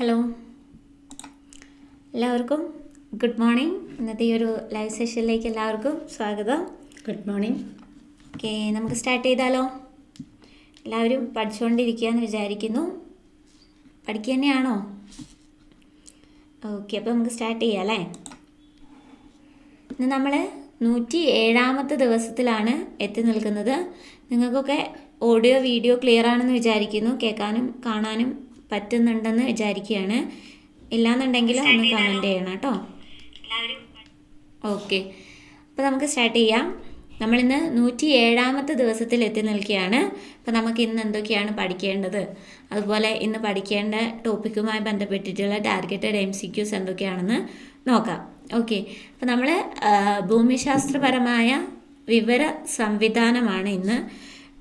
Hello എല്ലാവർക്കും good morning ഇന്നത്തെ ഈ ഒരു ലൈവ് സെഷനിലേക്ക് എല്ലാവർക്കും സ്വാഗതം. ഗുഡ് മോർണിംഗ് ഓക്കെ നമുക്ക് സ്റ്റാർട്ട് ചെയ്താലോ? എല്ലാവരും പഠിച്ചുകൊണ്ടിരിക്കുകയെന്ന് വിചാരിക്കുന്നു. പഠിക്കുക തന്നെയാണോ ഓക്കെ അപ്പോൾ നമുക്ക് സ്റ്റാർട്ട് ചെയ്യാം അല്ലേ? ഇന്ന് നമ്മൾ നൂറ്റി ഏഴാമത്തെ ദിവസത്തിലാണ് എത്തി നിൽക്കുന്നത്. നിങ്ങൾക്കൊക്കെ ഓഡിയോ വീഡിയോ ക്ലിയർ ആണെന്ന് വിചാരിക്കുന്നു. കേൾക്കാനും കാണാനും പറ്റുന്നുണ്ടെന്ന് വിചാരിക്കുകയാണ്. ഇല്ലാന്നുണ്ടെങ്കിൽ ഒന്ന് കമന്റ് ചെയ്യണം കേട്ടോ. ഓക്കെ അപ്പോൾ നമുക്ക് സ്റ്റാർട്ട് ചെയ്യാം. നമ്മളിന്ന് നൂറ്റി ഏഴാമത്തെ ദിവസത്തിൽ എത്തി നിൽക്കുകയാണ്. അപ്പോൾ നമുക്ക് ഇന്ന് എന്തൊക്കെയാണ് പഠിക്കേണ്ടത്? അതുപോലെ ഇന്ന് പഠിക്കേണ്ട ടോപ്പിക്കുമായി ബന്ധപ്പെട്ടിട്ടുള്ള ടാർഗറ്റഡ് എം സി ക്യൂസ് എന്തൊക്കെയാണെന്ന് നോക്കാം. ഓക്കെ അപ്പോൾ നമ്മൾ ഭൂമിശാസ്ത്രപരമായ വിവര സംവിധാനമാണ് ഇന്ന്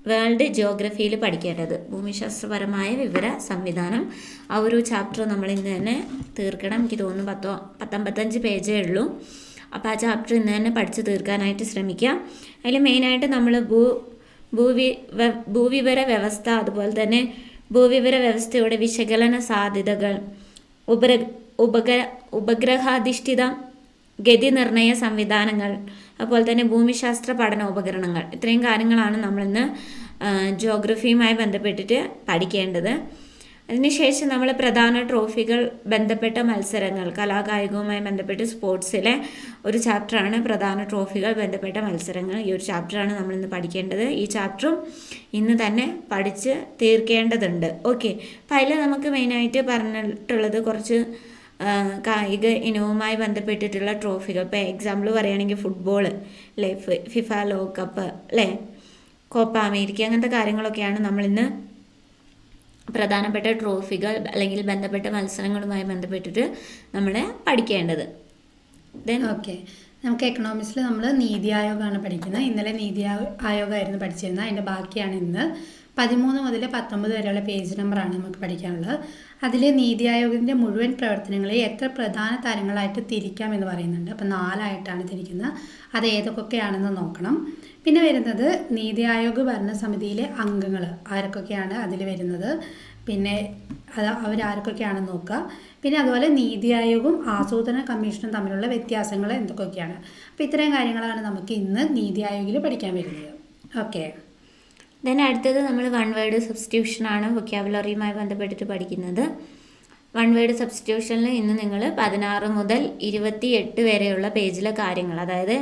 വേൾഡ് ജിയോഗ്രഫിയിൽ പഠിക്കേണ്ടത്. ഭൂമിശാസ്ത്രപരമായ വിവര സംവിധാനം. ആ ഒരു ചാപ്റ്റർ നമ്മൾ ഇന്ന് തന്നെ തീർക്കണം. എനിക്ക് തോന്നുന്നു പത്തോ പത്തൊമ്പത്തഞ്ച് പേജേ ഉള്ളൂ. അപ്പോൾ ആ ചാപ്റ്റർ ഇന്ന് തന്നെ പഠിച്ച് തീർക്കാനായിട്ട് ശ്രമിക്കാം. അതിൽ മെയിനായിട്ട് നമ്മൾ ഭൂ ഭൂവി ഭൂവിവര വ്യവസ്ഥ അതുപോലെ തന്നെ ഭൂവിവര വ്യവസ്ഥയുടെ വിശകലന സാധ്യതകൾ ഉപര ഉപഗ്ര ഉപഗ്രഹാധിഷ്ഠിത ഗതി നിർണയ സംവിധാനങ്ങൾ അതുപോലെ തന്നെ ഭൂമിശാസ്ത്ര പഠന ഉപകരണങ്ങൾ. ഇത്രയും കാര്യങ്ങളാണ് നമ്മളിന്ന് ജോഗ്രഫിയുമായി ബന്ധപ്പെട്ടിട്ട് പഠിക്കേണ്ടത്. അതിനുശേഷം നമ്മൾ പ്രധാന ട്രോഫികൾ ബന്ധപ്പെട്ട മത്സരങ്ങൾ കലാകായികവുമായി ബന്ധപ്പെട്ട് സ്പോർട്സിലെ ഒരു ചാപ്റ്ററാണ് പ്രധാന ട്രോഫികൾ ബന്ധപ്പെട്ട മത്സരങ്ങൾ. ഈ ഒരു ചാപ്റ്ററാണ് നമ്മൾ ഇന്ന് പഠിക്കേണ്ടത്. ഈ ചാപ്റ്ററും ഇന്ന് തന്നെ പഠിച്ച് തീർക്കേണ്ടതുണ്ട്. ഓക്കെ അപ്പം അതിൽ നമുക്ക് മെയിനായിട്ട് പറഞ്ഞിട്ടുള്ളത് കുറച്ച് കായിക ഇനവുമായി ബന്ധപ്പെട്ടിട്ടുള്ള ട്രോഫികൾ. ഇപ്പോൾ എക്സാമ്പിൾ പറയുകയാണെങ്കിൽ ഫുട്ബോൾ അല്ലേ ഫിഫ ലോകകപ്പ് അല്ലേ? കോപ്പ അമേരിക്ക അങ്ങനത്തെ കാര്യങ്ങളൊക്കെയാണ് നമ്മളിന്ന് പ്രധാനപ്പെട്ട ട്രോഫികൾ അല്ലെങ്കിൽ ബന്ധപ്പെട്ട മത്സരങ്ങളുമായി ബന്ധപ്പെട്ടിട്ട് നമ്മൾ പഠിക്കേണ്ടത്. ദെൻ ഓക്കെ നമുക്ക് എക്കണോമിക്സിൽ നമ്മൾ നീതി ആയോഗമാണ് പഠിക്കുന്നത്. ഇന്നലെ നീതി ആയോ- ആയോഗമായിരുന്നു പഠിച്ചിരുന്നത്. അതിന്റെ ബാക്കിയാണ് ഇന്ന്. പതിമൂന്ന് മുതൽ പത്തൊമ്പത് വരെയുള്ള പേജ് നമ്പറാണ് നമുക്ക് പഠിക്കാനുള്ളത്. അതിൽ നീതി ആയോഗിന്റെ മുഴുവൻ പ്രവർത്തനങ്ങളെ എത്ര പ്രധാന തരങ്ങളായിട്ട് തിരിക്കാം എന്ന് പറയുന്നുണ്ട്. അപ്പം നാലായിട്ടാണ് തിരിക്കുന്നത്. അത് ഏതൊക്കെയാണെന്ന് നോക്കണം. പിന്നെ വരുന്നത് നീതി ആയോഗ് ഭരണസമിതിയിലെ അംഗങ്ങൾ ആരൊക്കെയാണ് അതിൽ വരുന്നത്? പിന്നെ അത് അവരാരൊക്കെയാണെന്ന് നോക്കുക? പിന്നെ അതുപോലെ നീതി ആയോഗും ആസൂത്രണ കമ്മീഷനും തമ്മിലുള്ള വ്യത്യാസങ്ങൾ എന്തൊക്കെയാണ് അപ്പോൾ ഇത്രയും കാര്യങ്ങളാണ് നമുക്ക് ഇന്ന് നീതി ആയോഗിൽ പഠിക്കാൻ വരുന്നത്. ഓക്കെ. ദെൻ അടുത്തത് നമ്മൾ വൺ വേർഡ് സബ്സ്റ്റിറ്റ്യൂഷനാണ് വൊക്കാബുലറിയുമായി ബന്ധപ്പെട്ടിട്ട് പഠിക്കുന്നത്. വൺ വേർഡ് സബ്സ്റ്റിറ്റ്യൂഷനിൽ ഇന്ന് നിങ്ങൾ പതിനാറ് മുതൽ ഇരുപത്തി എട്ട് വരെയുള്ള പേജിലെ കാര്യങ്ങൾ അതായത്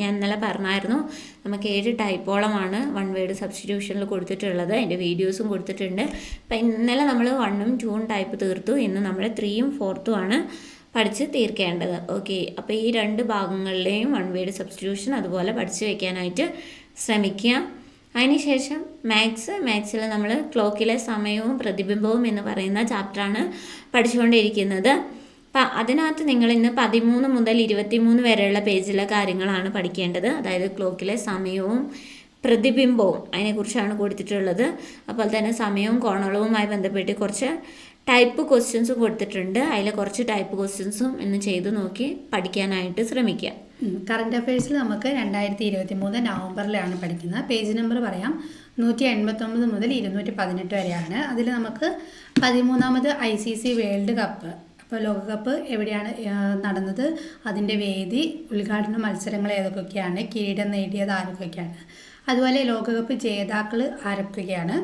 ഞാൻ ഇന്നലെ പറഞ്ഞായിരുന്നു നമുക്ക് ഏഴ് ടൈപ്പോളമാണ് വൺ വേർഡ് സബ്സ്റ്റിറ്റ്യൂഷനിൽ കൊടുത്തിട്ടുള്ളത് അതിന്റെ വീഡിയോസും കൊടുത്തിട്ടുണ്ട്. അപ്പം ഇന്നലെ നമ്മൾ വണ്ണും ടൂവും ടൈപ്പ് തീർത്തു ഇന്ന് നമ്മൾ ത്രീയും ഫോർത്തും ആണ് പഠിച്ച് തീർക്കേണ്ടത്. ഓക്കെ അപ്പോൾ ഈ രണ്ട് ഭാഗങ്ങളിലെയും വൺ വേർഡ് സബ്സ്റ്റിറ്റ്യൂഷൻ അതുപോലെ പഠിച്ചു വയ്ക്കാനായിട്ട് ശ്രമിക്കുക. അതിനുശേഷം മാത്സ് മാത്സിൽ നമ്മൾ ക്ലോക്കിലെ സമയവും പ്രതിബിംബവും എന്ന് പറയുന്ന ചാപ്റ്ററാണ് പഠിച്ചുകൊണ്ടിരിക്കുന്നത്. അപ്പം അതിനകത്ത് നിങ്ങൾ ഇന്ന് പതിമൂന്ന് മുതൽ ഇരുപത്തിമൂന്ന് വരെയുള്ള പേജിലെ കാര്യങ്ങളാണ് പഠിക്കേണ്ടത്. അതായത് ക്ലോക്കിലെ സമയവും പ്രതിബിംബവും അതിനെക്കുറിച്ചാണ് കൊടുത്തിട്ടുള്ളത്. അപ്പോൾ തന്നെ സമയവും കോണളവുമായി ബന്ധപ്പെട്ട് കുറച്ച് ടൈപ്പ് ക്വസ്റ്റ്യൻസ് കൊടുത്തിട്ടുണ്ട്. അതിലെ കുറച്ച് ടൈപ്പ് ക്വസ്റ്റ്യൻസും ഇന്ന് ചെയ്തു നോക്കി പഠിക്കാനായിട്ട് ശ്രമിക്കുക. കറണ്ട് അഫയേഴ്സിൽ നമുക്ക് രണ്ടായിരത്തി ഇരുപത്തി മൂന്ന് നവംബറിലാണ് പഠിക്കുന്നത്. പേജ് നമ്പർ പറയാം. നൂറ്റി എൺപത്തൊമ്പത് മുതൽ ഇരുന്നൂറ്റി പതിനെട്ട് വരെയാണ്. അതിൽ നമുക്ക് പതിമൂന്നാമത് I C C world cup. അപ്പോൾ ലോകകപ്പ് എവിടെയാണ് നടന്നത്? അതിന്റെ വേദി ഉദ്ഘാടന മത്സരങ്ങൾ ഏതൊക്കെയാണ് കിരീടം നേടിയത് ആരൊക്കെയാണ് അതുപോലെ ലോകകപ്പ് ജേതാക്കൾ ആരൊക്കെയാണ്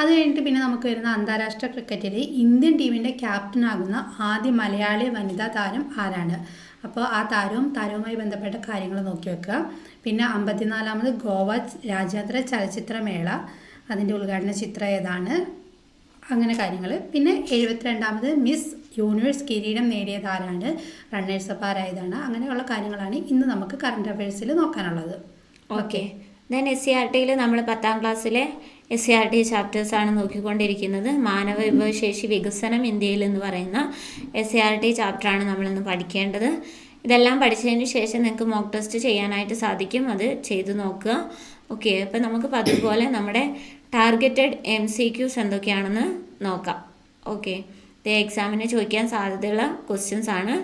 അത് കഴിഞ്ഞിട്ട് പിന്നെ നമുക്ക് വരുന്ന അന്താരാഷ്ട്ര ക്രിക്കറ്റിൽ ഇന്ത്യൻ ടീമിന്റെ ക്യാപ്റ്റനാകുന്ന ആദ്യ മലയാളി വനിതാ താരം ആരാണ്? അപ്പോൾ ആ താരവും താരവുമായി ബന്ധപ്പെട്ട കാര്യങ്ങൾ നോക്കി വെക്കുക. പിന്നെ അമ്പത്തിനാലാമത് ഗോവ രാജ്യാന്തര ചലച്ചിത്രമേള. അതിന്റെ ഉദ്ഘാടന ചിത്രം ഏതാണ്? അങ്ങനെ കാര്യങ്ങൾ പിന്നെ എഴുപത്തിരണ്ടാമത് മിസ് യൂണിവേഴ്സ് കിരീടം നേടിയത് ആരാണ്? റണ്ണേഴ്സ് അപ്പ് ആരായതാണ്? അങ്ങനെയുള്ള കാര്യങ്ങളാണ് ഇന്ന് നമുക്ക് കറണ്ട് അഫയേഴ്സിൽ നോക്കാനുള്ളത്. Okay. Then S C R ടിയിൽ നമ്മൾ പത്താം ക്ലാസ്സിലെ എസ് സി ആർ ടി ചാപ്റ്റേഴ്സാണ് നോക്കിക്കൊണ്ടിരിക്കുന്നത്. മാനവ വിഭവശേഷി വികസനം ഇന്ത്യയിൽ എന്ന് പറയുന്ന എസ് സി ആർ ടി ചാപ്റ്ററാണ് നമ്മളിന്ന് പഠിക്കേണ്ടത്. ഇതെല്ലാം പഠിച്ചതിന് ശേഷം നിങ്ങൾക്ക് മോക്ക് ടെസ്റ്റ് ചെയ്യാനായിട്ട് സാധിക്കും. അത് ചെയ്തു നോക്കുക. ഓക്കെ അപ്പോൾ നമുക്ക് അതുപോലെ നമ്മുടെ ടാർഗറ്റഡ് എം സി ക്യൂസ് എന്തൊക്കെയാണെന്ന് നോക്കാം. ഓക്കെ ഇത് എക്സാമിന് ചോദിക്കാൻ സാധ്യതയുള്ള ക്വസ്റ്റ്യൻസ് ആണ്.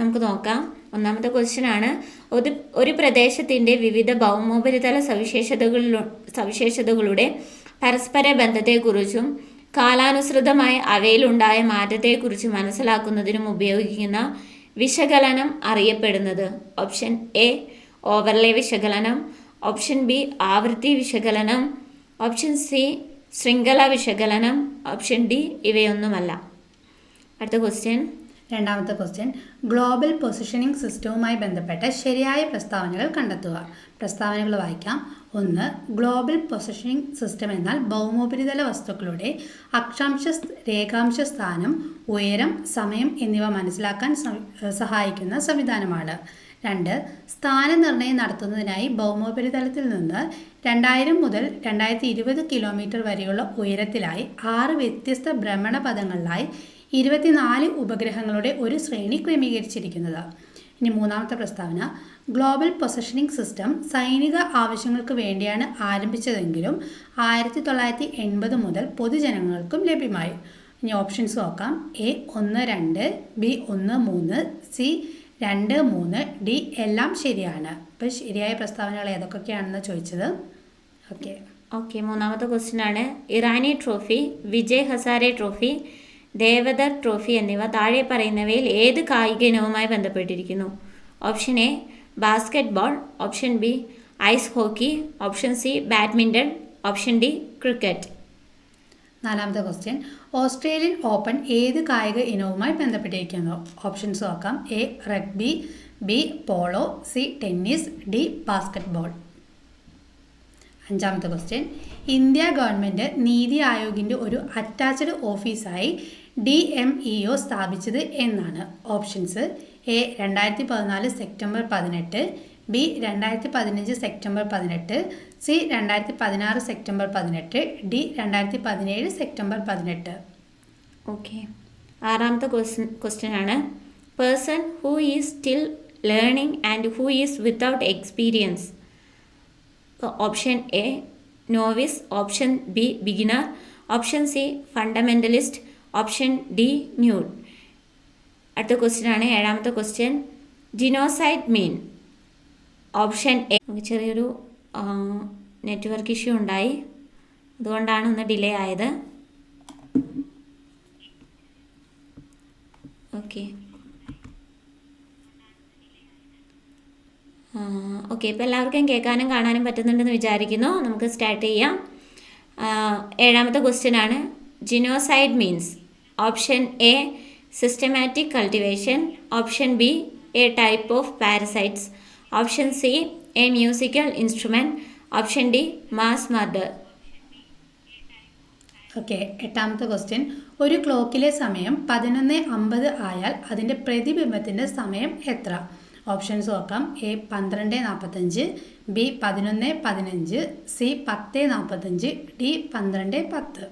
നമുക്ക് നോക്കാം. ഒന്നാമത്തെ ക്വസ്റ്റ്യൻ ആണ് ഒരു ഒരു പ്രദേശത്തിന്റെ വിവിധ ഭൗമോപരിതല സവിശേഷതകളിലു സവിശേഷതകളുടെ പരസ്പര ബന്ധത്തെക്കുറിച്ചും കാലാനുസൃതമായി അവയിലുണ്ടായ മാറ്റത്തെക്കുറിച്ച് മനസ്സിലാക്കുന്നതിനും ഉപയോഗിക്കുന്ന വിശകലനം അറിയപ്പെടുന്നത്. ഓപ്ഷൻ എ ഓവർലേ വിശകലനം. ഓപ്ഷൻ ബി ആവൃത്തി വിശകലനം. ഓപ്ഷൻ സി ശൃംഖല വിശകലനം. ഓപ്ഷൻ ഡി ഇവയൊന്നുമല്ല. അടുത്ത ക്വസ്റ്റ്യൻ. രണ്ടാമത്തെ ക്വസ്റ്റ്യൻ ഗ്ലോബൽ പൊസിഷനിങ് സിസ്റ്റവുമായി ബന്ധപ്പെട്ട ശരിയായ പ്രസ്താവനകൾ കണ്ടെത്തുക. പ്രസ്താവനകൾ വായിക്കാം. ഒന്ന് ഗ്ലോബൽ പൊസിഷനിങ് സിസ്റ്റം എന്നാൽ ഭൗമോപരിതല വസ്തുക്കളുടെ അക്ഷാംശ രേഖാംശ സ്ഥാനം ഉയരം സമയം എന്നിവ മനസ്സിലാക്കാൻ സഹായിക്കുന്ന സംവിധാനമാണ്. രണ്ട് സ്ഥാനനിർണയം നടത്തുന്നതിനായി ഭൗമോപരിതലത്തിൽ നിന്ന് രണ്ടായിരം മുതൽ രണ്ടായിരത്തി ഇരുപത് കിലോമീറ്റർ വരെയുള്ള ഉയരത്തിലായി ആറ് വ്യത്യസ്ത ഭ്രമണപഥങ്ങളിലായി ഇരുപത്തിനാല് ഉപഗ്രഹങ്ങളുടെ ഒരു ശ്രേണി ക്രമീകരിച്ചിരിക്കുന്നത്. ഇനി മൂന്നാമത്തെ പ്രസ്താവന ഗ്ലോബൽ പൊസഷനിങ് സിസ്റ്റം സൈനിക ആവശ്യങ്ങൾക്ക് വേണ്ടിയാണ് ആരംഭിച്ചതെങ്കിലും ആയിരത്തി തൊള്ളായിരത്തി എൺപത് മുതൽ പൊതുജനങ്ങൾക്കും ലഭ്യമായി. ഇനി ഓപ്ഷൻസ് നോക്കാം. എ ഒന്ന് രണ്ട് ബി ഒന്ന് മൂന്ന് സി രണ്ട് മൂന്ന് ഡി എല്ലാം ശരിയാണ്. അപ്പോൾ ശരിയായ പ്രസ്താവനകൾ ഏതൊക്കെയാണെന്ന് ചോദിച്ചത്? ഓക്കെ. ഓക്കെ മൂന്നാമത്തെ ക്വസ്റ്റ്യൻ ആണ് Irani trophy Vijay Hazare trophy Deodhar trophy എന്നിവ താഴെ പറയുന്നവയിൽ ഏത് കായിക ഇനവുമായി ബന്ധപ്പെട്ടിരിക്കുന്നു? Option A basketball option B ice hockey. Option C badminton option D cricket. നാലാമത്തെ ക്വസ്റ്റ്യൻ. ഓസ്ട്രേലിയൻ ഓപ്പൺ ഏത് കായിക ഇനവുമായി ബന്ധപ്പെട്ടിരിക്കുന്നു? ഓപ്ഷൻസ് നോക്കാം. A rugby. B polo. C tennis. D basketball അഞ്ചാമത്തെ ക്വസ്റ്റ്യൻ. ഇന്ത്യ ഗവൺമെന്റ് നീതി ആയോഗിന്റെ ഒരു അറ്റാച്ച്ഡ് ഓഫീസായി ഡി എം ഇ ഒ സ്ഥാപിച്ചത് എന്നാണ്. ഓപ്ഷൻസ് എ രണ്ടായിരത്തി പതിനാല് സെപ്റ്റംബർ പതിനെട്ട് ബി രണ്ടായിരത്തി പതിനഞ്ച് സെപ്റ്റംബർ പതിനെട്ട് സി രണ്ടായിരത്തി പതിനാറ് സെപ്റ്റംബർ പതിനെട്ട് ഡി രണ്ടായിരത്തി പതിനേഴ് സെപ്റ്റംബർ പതിനെട്ട്. ഓക്കെ ആറാമത്തെ ക്വസ്റ്റ്യൻ ക്വസ്റ്റ്യൻ ആണ്. Person who is still learning and who is without experience option A novice option B beginner option C fundamentalist option D nude. അടുത്ത ക്വസ്റ്റ്യൻ ആണ്. ഏഴാമത്തെ question genocide mean option A. ചെറിയൊരു network issue ഉണ്ടായി. അതുകൊണ്ടാണ് ഒന്ന് delay ആയത്. Okay okay ഇപ്പോൾ എല്ലാവർക്കും കേൾക്കാനും കാണാനും പറ്റുന്നുണ്ടെന്ന് വിചാരിക്കുന്നു. നമുക്ക് സ്റ്റാർട്ട് ചെയ്യാം. ഏഴാമത്തെ ക്വസ്റ്റ്യൻ ആണ്. Genocide means option A systematic cultivation option B a type of parasites option C a musical instrument option D mass murder okay എട്ടാമത്തെ ക്വസ്റ്റ്യൻ ഒരു ക്ലോക്കിലെ സമയം പതിനൊന്ന് അമ്പത് ആയാൽ അതിന്റെ പ്രതിബിംബത്തിന്റെ സമയം എത്ര? ഓപ്ഷൻസ് നോക്കാം. എ പന്ത്രണ്ട് നാൽപ്പത്തഞ്ച് ബി പതിനൊന്ന് പതിനഞ്ച് സി പത്ത് നാൽപ്പത്തഞ്ച് ഡി പന്ത്രണ്ട് പത്ത്.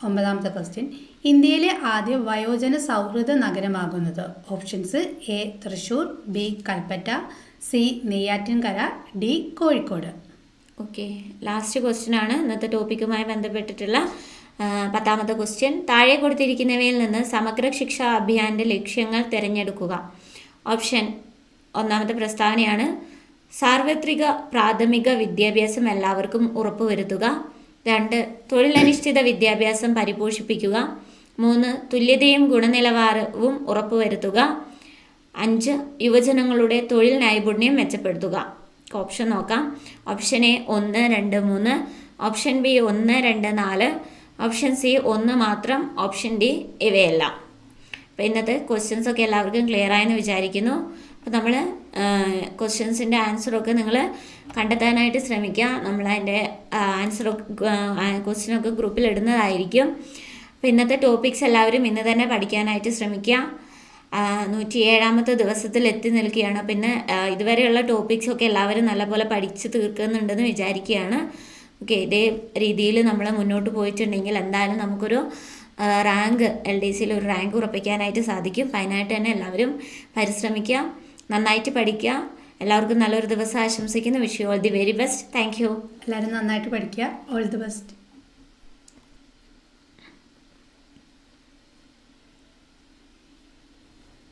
ഒമ്പതാമത്തെ ക്വസ്റ്റ്യൻ ഇന്ത്യയിലെ ആദ്യ വയോജന സൗഹൃദ നഗരമാകുന്നത്. Options A Thrissur B Kalpetta C Neyyattinkara D Kozhikode. Okay last question ആണ്. ഇന്നത്തെ ടോപ്പിക്കുമായി ബന്ധപ്പെട്ടിട്ടുള്ള പത്താമത്തെ ക്വസ്റ്റ്യൻ താഴെ കൊടുത്തിരിക്കുന്നവയിൽ നിന്ന് സമഗ്ര ശിക്ഷാ അഭിയാന്റെ ലക്ഷ്യങ്ങൾ തിരഞ്ഞെടുക്കുക. ഓപ്ഷൻ ഒന്നാമത്തെ പ്രസ്താവനയാണ്. സാർവത്രിക പ്രാഥമിക വിദ്യാഭ്യാസം എല്ലാവർക്കും ഉറപ്പുവരുത്തുക. രണ്ട് തൊഴിലധിഷ്ഠിത വിദ്യാഭ്യാസം പരിപോഷിപ്പിക്കുക. മൂന്ന് തുല്യതയും ഗുണനിലവാരവും ഉറപ്പുവരുത്തുക. അഞ്ച് യുവജനങ്ങളുടെ തൊഴിൽ നൈപുണ്യം മെച്ചപ്പെടുത്തുക. ഓപ്ഷൻ നോക്കാം. ഓപ്ഷൻ എ ഒന്ന് രണ്ട് മൂന്ന്. ഓപ്ഷൻ ബി ഒന്ന് രണ്ട് നാല്. ഓപ്ഷൻ സി ഒന്ന് മാത്രം. ഓപ്ഷൻ ഡി ഇവയെല്ലാം. അപ്പോൾ ഇന്നത്തെ ക്വസ്റ്റ്യൻസ് ഒക്കെ എല്ലാവർക്കും ക്ലിയർ ആയെന്ന് വിചാരിക്കുന്നു. അപ്പോൾ നമ്മൾ ക്വസ്റ്റ്യൻസിന്റെ ആൻസറൊക്കെ നിങ്ങൾ കണ്ടെത്താനായിട്ട് ശ്രമിക്കുക. നമ്മൾ അതിന്റെ ആൻസറൊക്കെ ക്വസ്റ്റ്യനൊക്കെ ഗ്രൂപ്പിൽ ഇടുന്നതായിരിക്കും. അപ്പോൾ ഇന്നത്തെ ടോപ്പിക്സ് എല്ലാവരും ഇന്ന് തന്നെ പഠിക്കാനായിട്ട് ശ്രമിക്കുക. നൂറ്റി ഏഴാമത്തെ ദിവസത്തിൽ എത്തി നിൽക്കുകയാണ്. പിന്നെ ഇതുവരെയുള്ള ടോപ്പിക്സൊക്കെ എല്ലാവരും നല്ലപോലെ പഠിച്ച് തീർക്കുന്നുണ്ടെന്ന് വിചാരിക്കുകയാണ്. ഓക്കെ ഇതേ രീതിയിൽ നമ്മൾ മുന്നോട്ട് പോയിട്ടുണ്ടെങ്കിൽ എന്തായാലും നമുക്കൊരു റാങ്ക് എൽ ഡി സിയിൽ ഒരു റാങ്ക് ഉറപ്പിക്കാനായിട്ട് സാധിക്കും. അതിനായിട്ട് തന്നെ എല്ലാവരും പരിശ്രമിക്കുക നന്നായിട്ട് പഠിക്കുക. എല്ലാവർക്കും നല്ലൊരു ദിവസം ആശംസിക്കുന്നു. Wish you all the very best thank you എല്ലാവരും നന്നായിട്ട് പഠിക്കുക. All the best